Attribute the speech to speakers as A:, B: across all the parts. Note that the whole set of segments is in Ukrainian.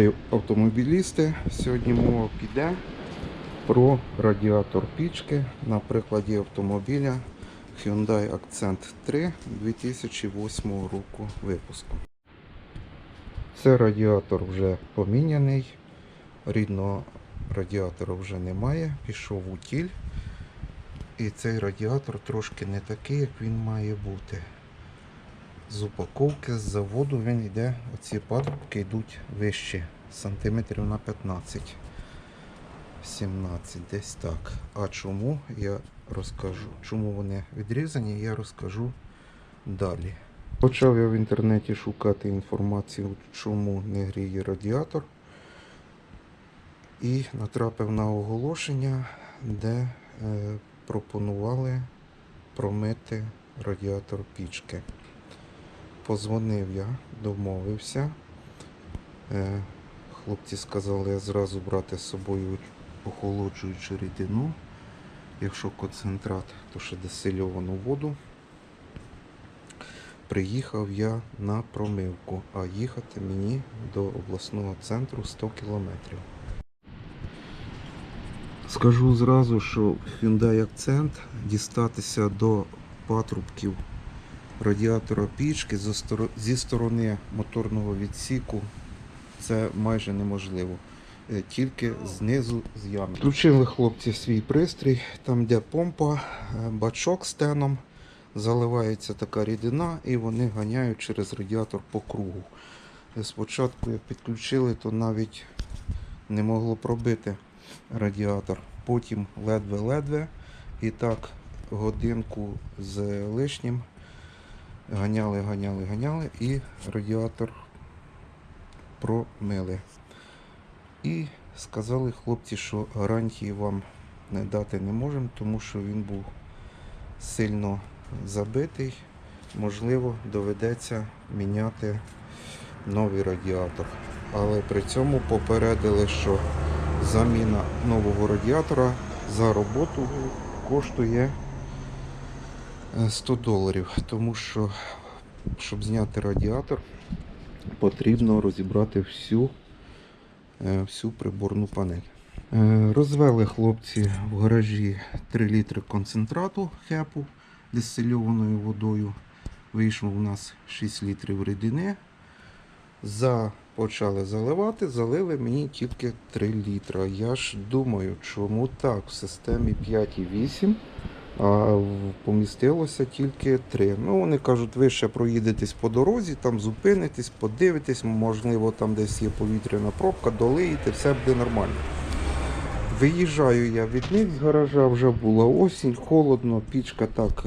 A: Вітаю автомобілісти. Сьогодні мова піде про радіатор пічки на прикладі автомобіля Hyundai Accent 3 2008 року випуску. Це радіатор вже поміняний, рідного радіатора вже немає, пішов у тіль. І цей радіатор трошки не такий, як він має бути. З упаковки з заводу він йде, оці патрубки йдуть вище, сантиметрів на 15. 17, десь так. А чому я розкажу? Чому вони відрізані, я розкажу далі. Почав я в інтернеті шукати інформацію, чому не гріє радіатор. І натрапив на оголошення, де е, пропонували промити радіатор пічки. Позвонив я, домовився. Е, Хлопці сказали зразу брати з собою охолоджуючу рідину. Якщо концентрат, то ще дистильовану воду. Приїхав я на промивку, а їхати мені до обласного центру 100 кілометрів. Скажу зразу, що Hyundai Accent дістатися до патрубків радіатора пічки зі сторони моторного відсіку це майже неможливо. Е, Тільки знизу з ями. Включили хлопці свій пристрій, там де помпа, е, бачок з теном, заливається така рідина і вони ганяють через радіатор по кругу. Е, Спочатку як підключили, то навіть не могло пробити радіатор. Потім ледве-ледве. І так годинку з лишнім ганяли, ганяли, ганяли і радіатор промили. І сказали хлопці, що гарантії вам не дати не можемо, тому що він був сильно забитий. Можливо, доведеться міняти новий радіатор. Але при цьому попередили, що заміна нового радіатора за роботу коштує 100 доларів, тому що, щоб зняти радіатор, потрібно розібрати всю, е, всю приборну панель. Е, Розвели хлопці в гаражі 3 літри концентрату хепу дистильованою водою. Вийшло у нас 6 літрів рідини. За почали заливати, залили мені тільки 3 літра. Я ж думаю, чому так? В системі 5,8, а помістилося тільки 3. Ну, вони кажуть, ви ще проїдетесь по дорозі, там зупинитесь, подивитесь, можливо, там десь є повітряна пробка, долиєте, все буде нормально. Виїжджаю я від них з гаража, вже була осінь, холодно, пічка так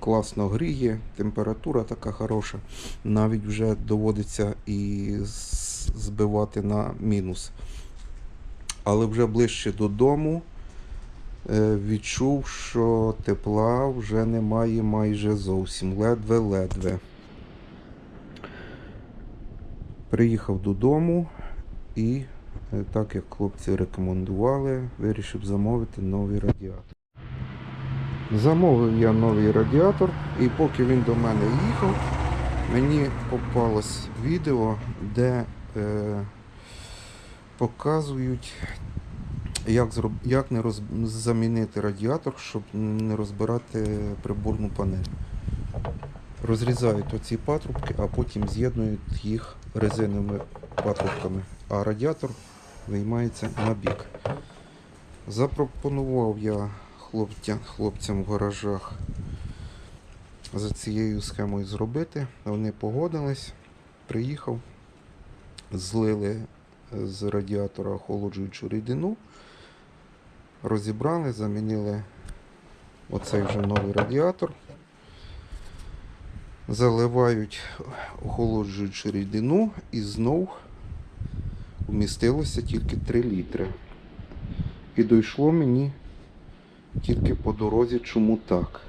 A: класно гріє, температура така хороша. Навіть вже доводиться і збивати на мінус. Але вже ближче додому відчув, що тепла вже немає майже зовсім, ледве-ледве. Приїхав додому і, е, так як хлопці рекомендували, вирішив замовити новий радіатор. Замовив я новий радіатор, і поки він до мене їхав, мені попалось відео, де е, показують, як, зроб, як не роз, замінити радіатор, щоб не розбирати приборну панель. Розрізають оці патрубки, а потім з'єднують їх резиновими патрубками, а радіатор виймається на бік. Запропонував я хлопця, хлопцям в гаражах за цією схемою зробити. Вони погодились, приїхав, злили з радіатора охолоджуючу рідину, розібрали, замінили оцей вже новий радіатор, заливають охолоджуючу рідину і знов вмістилося тільки 3 літри. І дійшло мені тільки по дорозі, чому так.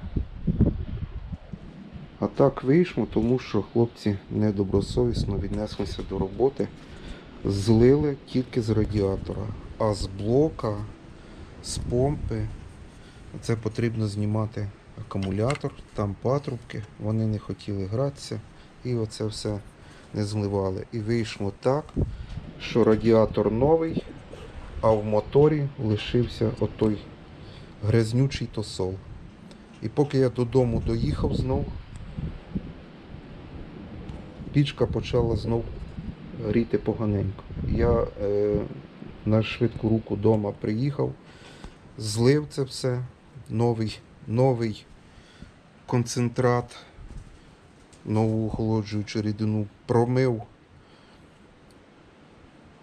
A: А так вийшло, тому що хлопці недобросовісно віднеслися до роботи, злили тільки з радіатора, а з блока, з помпи. Це потрібно знімати акумулятор, там патрубки, вони не хотіли гратися і оце все не зливали. І вийшло так, що радіатор новий, а в моторі лишився отой грязнючий тосол. І поки я додому доїхав знов, пічка почала знов гріти поганенько. Я е, на швидку руку вдома приїхав, злив це все, новий, новий концентрат, нову охолоджуючу рідину, промив,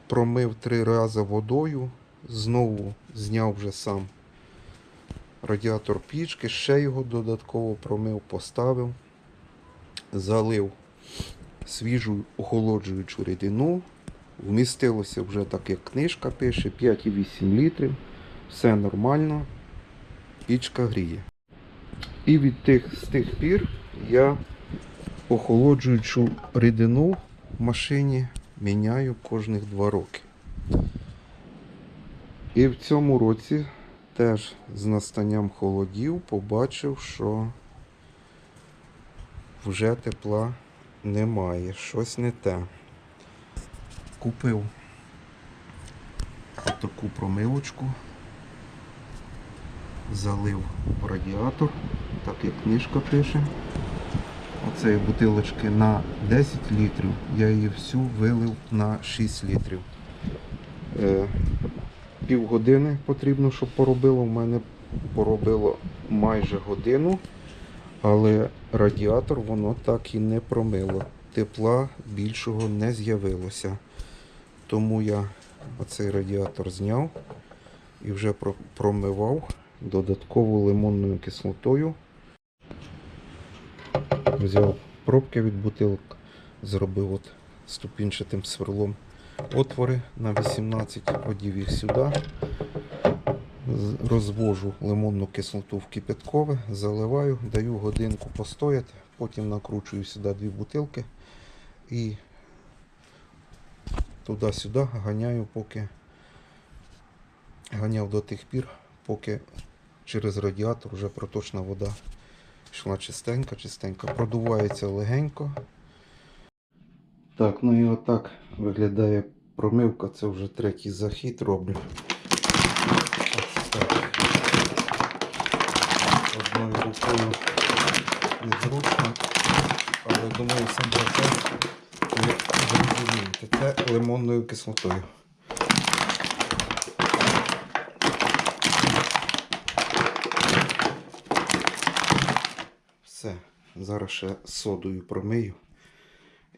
A: промив три рази водою, знову зняв вже сам радіатор пічки, ще його додатково промив, поставив, залив свіжу охолоджуючу рідину. Вмістилося вже так, як книжка пише, 5,8 літрів. Все нормально, пічка гріє. І від тих, з тих пір я охолоджуючу рідину в машині міняю кожних 2 роки. І в цьому році теж з настанням холодів побачив, що вже тепла немає, щось не те. Купив таку промивочку, залив радіатор, так як книжка пише. Оцеї бутилочки на 10 літрів, я її всю вилив на 6 літрів. Е, півгодини потрібно, щоб поробило. У мене поробило майже годину, але радіатор воно так і не промило. Тепла більшого не з'явилося. Тому я оцей радіатор зняв і вже промивав додатково лимонною кислотою. Взяв пробки від бутилок, зробив от ступінчатим сверлом отвори на 18, одів їх сюди. Розвожу лимонну кислоту в кипяткове, заливаю, даю годинку постояти, потім накручую сюди дві бутилки і туди-сюди ганяю, поки ганяв до тих пір, поки через радіатор вже проточна вода йшла чистенька, чистенька. Продувається легенько. Так, ну і отак виглядає промивка. Це вже третій захід роблю. Одною рукою незручно, але думаю, сам процес ви зрозумієте. Це лимонною кислотою. Все, зараз ще содою промию.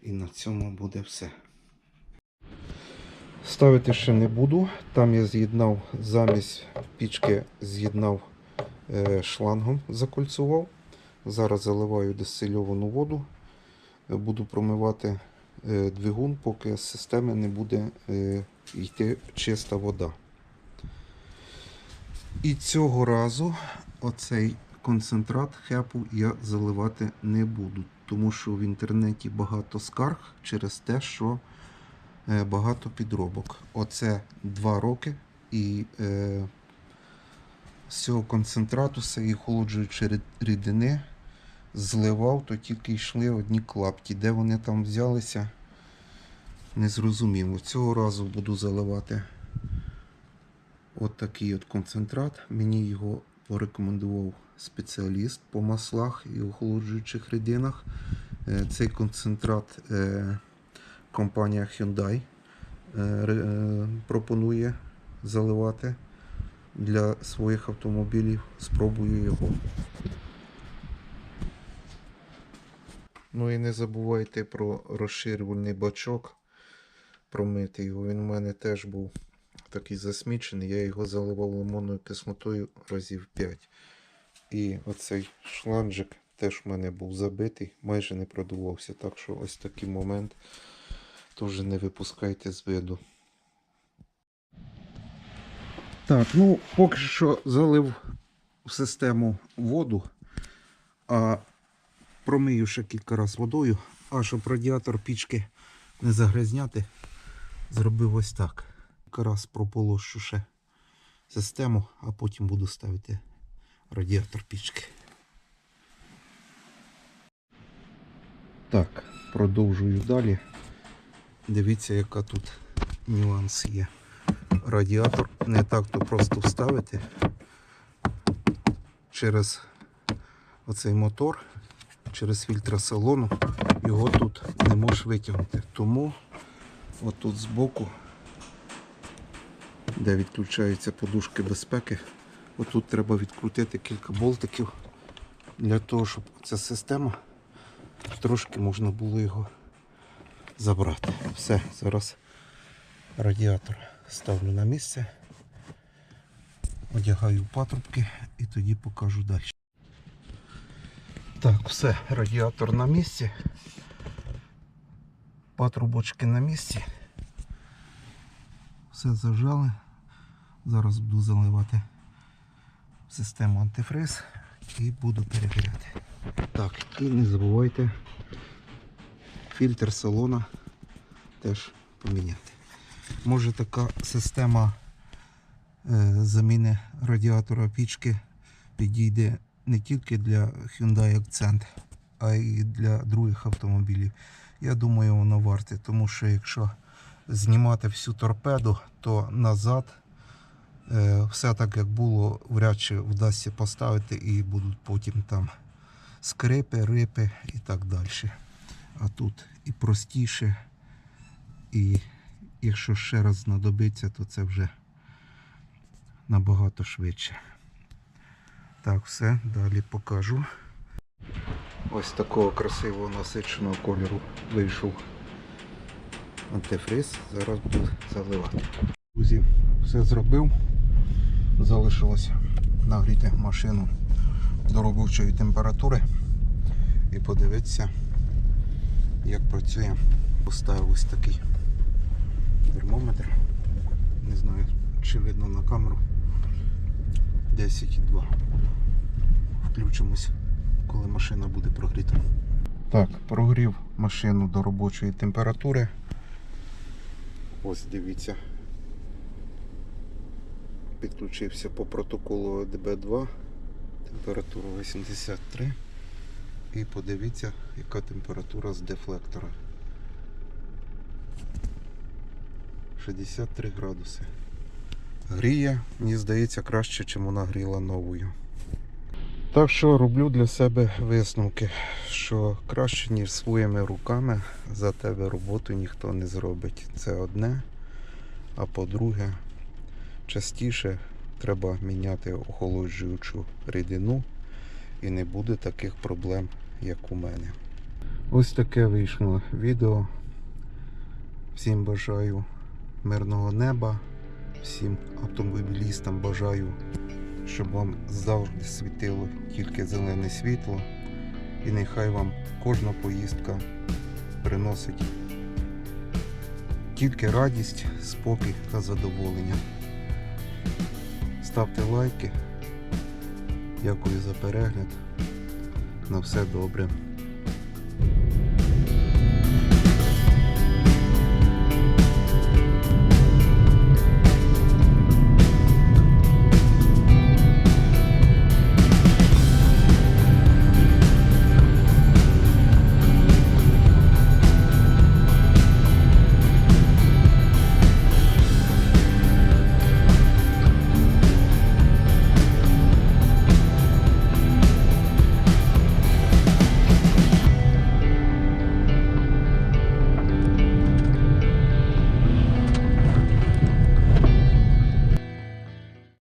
A: І на цьому буде все. Ставити ще не буду. Там я з'єднав замість пічки, з'єднав е, шлангом, закольцував. Зараз заливаю дистильовану воду. Буду промивати е, двигун, поки з системи не буде е, йти чиста вода. І цього разу оцей концентрат хепу я заливати не буду, тому що в інтернеті багато скарг через те, що е, багато підробок. Оце 2 роки і е, з цього концентрату, з цієї охолоджуючої рідини зливав, то тільки йшли одні клапті. Де вони там взялися, не зрозуміло. Цього разу буду заливати от такий от концентрат. Мені його порекомендував спеціаліст по маслах і охолоджуючих рідинах. Е, Цей концентрат е, компанія Hyundai е, пропонує заливати для своїх автомобілів. Спробую його. Ну і не забувайте про розширювальний бачок. Промити його. Він у мене теж був такий засмічений. Я його заливав лимонною кислотою разів 5. І оцей шланжик теж в мене був забитий, майже не продувався. Так що ось такий момент теж не випускайте з виду. Так, ну поки що залив в систему воду, а промию ще кілька разів водою, а щоб радіатор пічки не загрязняти, зробив ось так. Кілька раз прополощу ще систему, а потім буду ставити радіатор пічки. Так, продовжую далі. Дивіться, яка тут нюанс є. Радіатор не так то просто вставити через оцей мотор, через фільтр салону, його тут не можеш витягнути. Тому отут збоку, де відключаються подушки безпеки, отут треба відкрутити кілька болтиків для того, щоб ця система трошки можна було його забрати. Все, зараз радіатор ставлю на місце, одягаю патрубки і тоді покажу далі. Так, все, радіатор на місці. Патрубочки на місці. Все зажали. Зараз буду заливати систему антифриз і буду перевіряти. Так, і не забувайте фільтр салона теж поміняти. Може така система е, заміни радіатора пічки підійде не тільки для Hyundai Accent, а й для других автомобілів. Я думаю, воно варте, тому що якщо знімати всю торпеду, то назад все так як було, вряд чи вдасться поставити і будуть потім там скрипи, рипи і так далі. А тут і простіше, і якщо ще раз знадобиться, то це вже набагато швидше. Так, все, далі покажу. Ось такого красивого насиченого кольору вийшов антифриз. Зараз буду заливати. Друзі, все зробив. Залишилось нагріти машину до робочої температури і подивитися, як працює. Поставив ось такий термометр. Не знаю, чи видно на камеру. 10,2. Включимось, коли машина буде прогріта. Так, прогрів машину до робочої температури. Ось дивіться. Підключився по протоколу ДБ2. Температура 83. І подивіться, яка температура з дефлектора. 63 градуси. Гріє, мені здається, краще, ніж вона гріла новою. Так що роблю для себе висновки, що краще, ніж своїми руками за тебе роботу ніхто не зробить. Це одне. А по-друге, частіше треба міняти охолоджуючу рідину і не буде таких проблем, як у мене. Ось таке вийшло відео. Всім бажаю мирного неба, всім автомобілістам бажаю щоб вам завжди світило тільки зелене світло. І нехай вам кожна поїздка приносить тільки радість, спокій та задоволення. Ставте лайки. Дякую за перегляд. На все добре.